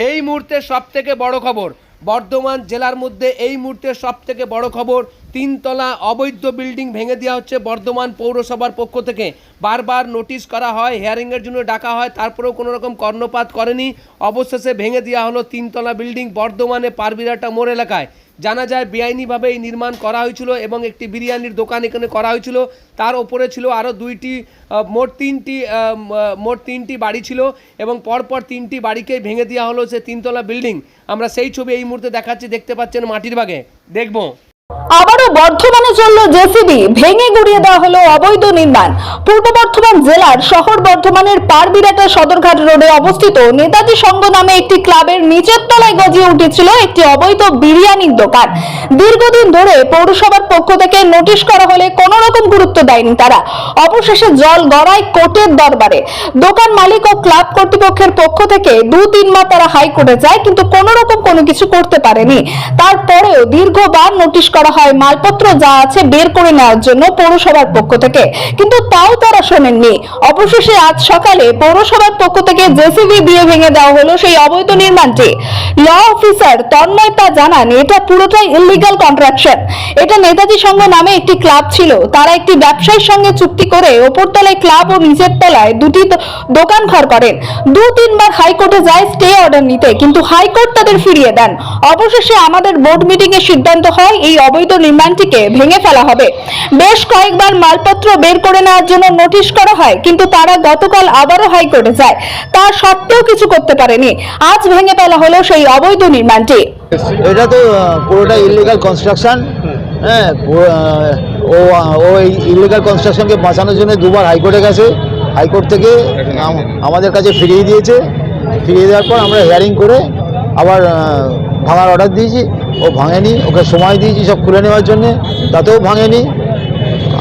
এই মুহূর্তে সবথেকে বড় খবর। বর্ধমান জেলার মধ্যে এই মুহূর্তে সবথেকে বড় খবর তিনতলা অবৈধ বিল্ডিং ভেঙে দেওয়া হচ্ছে বর্ধমান পৌরসভার পক্ষ থেকে। বারবার নোটিশ করা হয় হেয়ারিংয়ের জন্য ডাকা হয়, তারপরেও কোনো রকম কর্ণপাত করেনি। অবশেষে ভেঙে দেওয়া হলো তিনতলা বিল্ডিং বর্ধমানে পারবিরাটা মোড় এলাকায়। জানা যায় বেআইনিভাবে এই নির্মাণ করা হয়েছিল এবং একটি বিরিয়ানির দোকান এখানে করা হয়েছিল। তার ওপরে ছিল আরও দুইটি মোট তিনটি মোট তিনটি বাড়ি ছিল এবং পরপর তিনটি বাড়িকেই ভেঙে দেওয়া হলো সে তিনতলা বিল্ডিং। আমরা সেই ছবি এই মুহূর্তে দেখাচ্ছি, দেখতে পাচ্ছেন মাটির বাগে। দেখব। আবারও বর্ধমানে চলল জেসিবি। ভেঙে গুড়িয়ে দেওয়া হলো অবৈধ নির্মাণ। পূর্ব বর্ধমান জেলার শহর বর্ধমানের পারবিরাটা সদরঘাট রোডে অবস্থিত নেতাজি সংঘ নামে একটি ক্লাবের নিচের তলায় গজিয়ে উঠেছিল একটি অবৈধ বিরিয়ানির দোকান। দীর্ঘদিন ধরে পৌরসভার পক্ষ থেকে নোটিশ করা হলে কোনো রকম গুরুত্ব দেয়নি তারা। অবশেষে জল গড়ায় কোর্টের দরবারে। দোকান মালিক ও ক্লাব কর্তৃপক্ষের পক্ষ থেকে দু তিন তিনবার তারা হাইকোর্টে যায়, কিন্তু কোনো রকম কোনো কিছু করতে পারেনি। তারপরেও দীর্ঘবার নোটিশ করা হয় মালপত্র যা আছে বের করে নেওয়ার জন্য পৌরসভার পক্ষ থেকে। কিন্তু তাও তারা শোনেননি অবশেষে আজ সকালে পৌরসভার পক্ষ থেকে জেসিবি দিয়ে ভেঙে দেওয়া হলো সেই অবৈধ নির্মাণটি। ল অফিসার তন্ময় তা জানান, এটা পুরোটাই ইলিগাল কন্ট্রাকশন এটা নেতাজি সংঘ নামে একটি ক্লাব ছিল। তারা একটি ব্যবসায়ীর সঙ্গে চুক্তি করে ওপরতলায় ক্লাব ও নিচের তলায় দুটি দোকান ঘর করেন। দু তিনবার হাইকোর্টে যায় স্টে অর্ডার নিতে, কিন্তু হাইকোর্ট তাদের ফিরিয়ে দেন। অবশেষে আমাদের বোর্ড মিটিং এ সিদ্ধান্ত হয়, এই অবৈধ নির্মাণটিকে ভেঙে ফেলা হবে। বেশ কয়েকবার মালপত্র বের করে নেওয়ার জন্য নোটিশ করা হয়, কিন্তু তারা গতকাল আবারও হাইকোর্টে যায়। তা সত্ত্বেও কিছু করতে পারেনি। আজ ভেঙে ফেলা হলো সেই অবৈধ নির্মাণটি। এটা তো পুরোটা ইলিগাল কনস্ট্রাকশন হ্যাঁ ও ও এই ইলিগাল কনস্ট্রাকশনকে বাঁচানোর জন্য দুবার হাইকোর্টে গেছে। হাইকোর্ট থেকে আমাদের কাছে ফিরিয়ে দিয়েছে। ফিরিয়ে দেওয়ার পর আমরা হিয়ারিং করে আবার ভাঙার অর্ডার দিয়েছি। ও ভাঙেনি ওকে সময় দিয়েছি সব খুলে নেওয়ার জন্য তাতেও ভাঙেনি।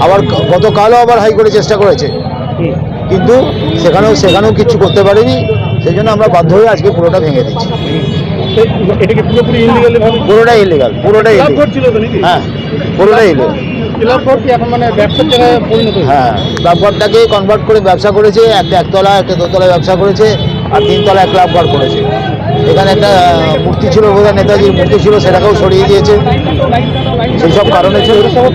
আবার গতকালও আবার হাইকোর্টে চেষ্টা করেছে। কিন্তু সেখানেও সেখানেও কিছু করতে পারিনি সেই জন্য আমরা বাধ্য হয়ে আজকে পুরোটা ভেঙে দিচ্ছি পুরোপুরি ইলিগাল পুরোটাই ইলিগাল পুরোটাই হ্যাঁ পুরোটাই ইলিগাল মানে? হ্যাঁ ক্লাবঘরটাকে কনভার্ট করে ব্যবসা করেছে একটা একতলা একটা দোতলায় ব্যবসা করেছে আর তিনতলায় ক্লাব ঘর করেছে। এখানে একটা মূর্তি ছিল বোধহয় নেতাজির মূর্তি ছিল সেটাকেও সরিয়ে দিয়েছে। সেই সব কারণে ছিল। করা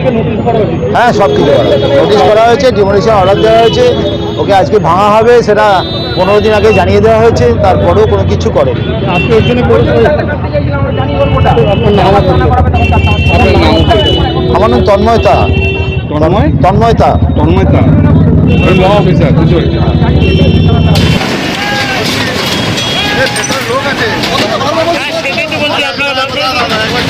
হ্যাঁ সব কিছু নোটিশ করা হয়েছে ডিমোলিশন অর্ডার দেওয়া হয়েছে। ওকে আজকে ভাঙা হবে সেটা পনেরো দিন আগে জানিয়ে দেওয়া হয়েছে তারপরেও কোনো কিছু নাম আমার নাম তন্ময়তা তন্ময়? তন্ময়তা তন্ময়তা অফিসার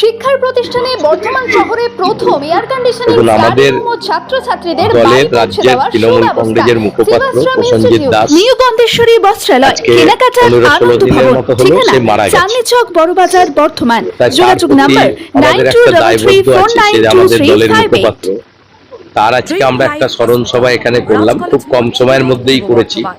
শিক্ষার প্রতিষ্ঠানে বর্ধমান শহরে প্রথম এয়ার কন্ডিশনিং আমাদের ছাত্রছাত্রীদের দলের রাজ্যের তৃণমূল কংগ্রেসের মুখপাত্র ইনস্টিটিউট, দাস নিউ গন্ধেশ্বরী বস্ত্রালয় কেনাকাটার আনন্দ ভবন ঠিকানা চাঁদনি চক বড়বাজার বর্ধমান। তাই যোগাযোগ নাম্বার নাইন আমাদের two double three four nine two three দলের ফাইভ মুখপাত্র। তার আজকে আমরা একটা স্মরণ সভা এখানে করলাম খুব কম সময়ের মধ্যেই করেছি।